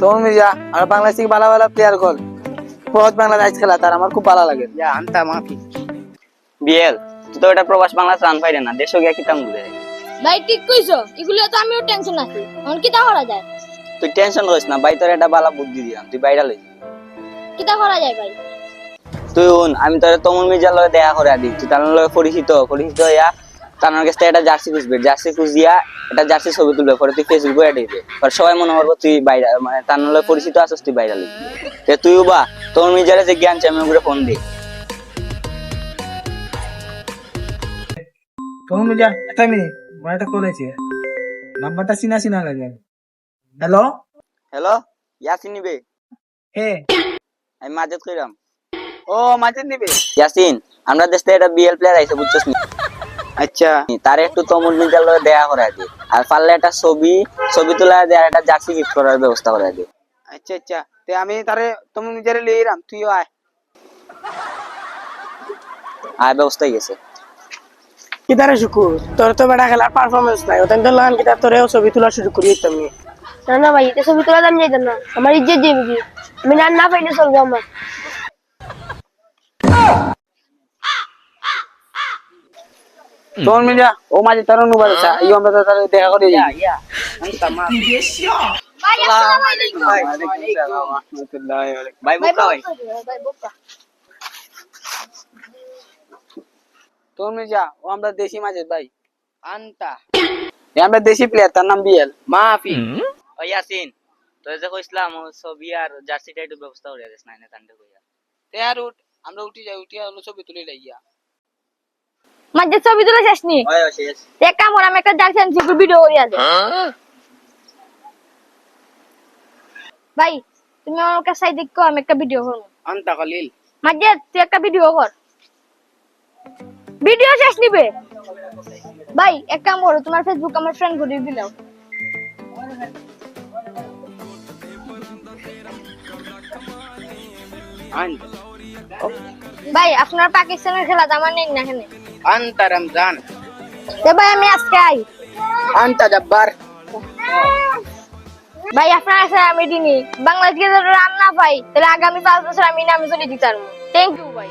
তখন মির্জা আর বাংলাদেশ থেকে ভালো ভালো প্লেয়ার বহুত বাংলাদেশ খেলা তার আমার খুব ভালো লাগে। যা আনতা মাফি। বিএল তুই তো এটা প্রবাস বাংলাদেশ রান পাইরে না দেশও গিয়া কিতাম ঘুরে ভাই ঠিক কইছো এগুলো তো আমিও টেনশন আছি। এখন কিতা করা যায়? তুই টেনশন করিস না ভাই তোর একটা বালা বুদ্ধি দিলাম তুই বাইরে লই যাবি। কিতা করা যায় ভাই? তুই শুন আমি তোর তমন মির্জার লগে দেখা করে দিই তুই তার লগে পরিচিত পরিচিত হইয়া তার কাছ থেকে একটা জার্সি খুঁজবে। জার্সি খুঁজ দিয়া একটা জার্সি ছবি তুলবে পরে তুই ফেসবুকে অ্যাড দিবে পরে সবাই মনে করব তুই বাইরে মানে তার লগে পরিচিত আছিস তুই বাইরে লিখবি তুইও বা তমন মির্জারে যে জ্ঞান চাই আমি ওগুলো ফোন দিই। তখন মির্জা একটা মিনিট একটা কল আছে নাম্বারটা চিনা চিনা লাগে হ্যালো হ্যালো ইয়াসিন নিবে? হে। আমি মাজেদ কইরাম। ও মাঝে নিবে? ইয়াসিন আমরা দেশ একটা বিএল প্লেয়ার আইছে বুঝছিস নি? আচ্ছা তার একটু তমন মির্জার লগে দেখা করে দি। আর পারলে একটা ছবি ছবি তোলা দিয়ে আর একটা জার্সি গিফট করার ব্যবস্থা করে দি। আচ্ছা আচ্ছা। তে আমি তারে তুমি নিজেরে লিয়ে রাম তুইও আয়। আর ব্যবস্থা হয়ে গেছে। কিতারে শুকুর তোর তো বেটা খেলার পারফরমেন্স নাই। ওতেন তো লাগান কিতাব তোরেও ছবি তোলা শুরু করি তুমি না। না ভাই এটা ছবি তোলা দাম যাইতাম না। আমার ইজ্জত কি আমি না না পাইলে চলবে আমার। তখন মির্জা ও মাঝে তার অনুবাদ আছে এই আমরা তার দেখা করে ভাই বোকা ভাই ও আমরা দেশি মাঝে ভাই। আনতা আমরা দেশি প্লেয়ার তার নাম বিএল। মাফি ও ইয়াসিন। তুই যে কইছিলাম ও ছবি আর জার্সিটা একটু ব্যবস্থা করে দিস না এনে তান্ডে কইয়া তে আর উঠ আমরা উঠি যাই উঠিয়া হলো ছবি তুলে লাইয়া। মাঝে ছবি তোলা শেষ নি এক কাম কর, আমি একটা আনছি ভিডিও করিয়া দে ভাই তুমি আমার কাছে সাইড দেখো আমি একটা ভিডিও করব। আনতা কলিল। মাঝে তুই একটা ভিডিও কর। ভিডিও শেষ নিবে? ভাই এক কাম করো তোমার ফেসবুক আমার ফ্রেন্ড করে দিলাও ভাই আপনার পাকিস্তানের খেলা আমার নেই না এখানে। আনতা রমজান তো ভাই আমি আজকে আই আনতা জব্বার ভাই আপনার কাছে আমি দিনি বাংলাদেশকে যদি রান্না পাই তাহলে আগামী পাঁচ বছর আমি নামে চলে দিতাম থ্যাংক ইউ ভাই